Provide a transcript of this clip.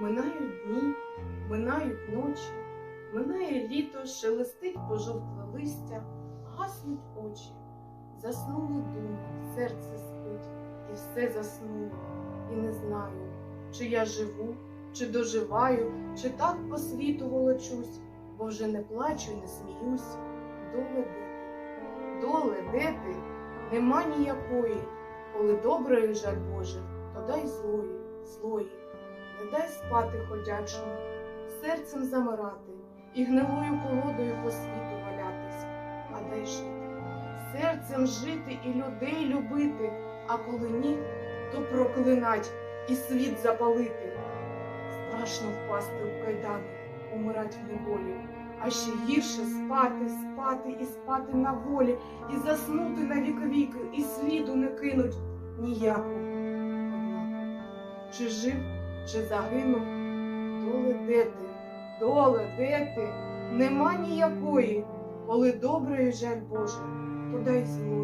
Минають дні, минають ночі, минає літо, шелестить пожовкле листя, гаснуть очі, заснули думи, серце спить, і все заснуло, і не знаю, чи я живу, чи доживаю, чи так по світу волочусь, бо вже не плачу не сміюсь. Доле де? Доле де ти? Нема ніякої, коли доброї жаль Боже, то дай злої, злої, не дай спати ходячому, серцем замирати і гнилою колодою по світу валятись, а дай жити, серцем жити і людей любити, а коли ні, то проклинать і світ запалити. Страшно впасти в кайдани, умирать в неволі, а ще гірше спати, спати і спати на волі, і заснути на віки, і сліду не кинуть ніяку. Однако, чи жив, чи загинув, доле де ти, доле де ти, нема ніякої, коли доброї жаль Боже, туди й злої,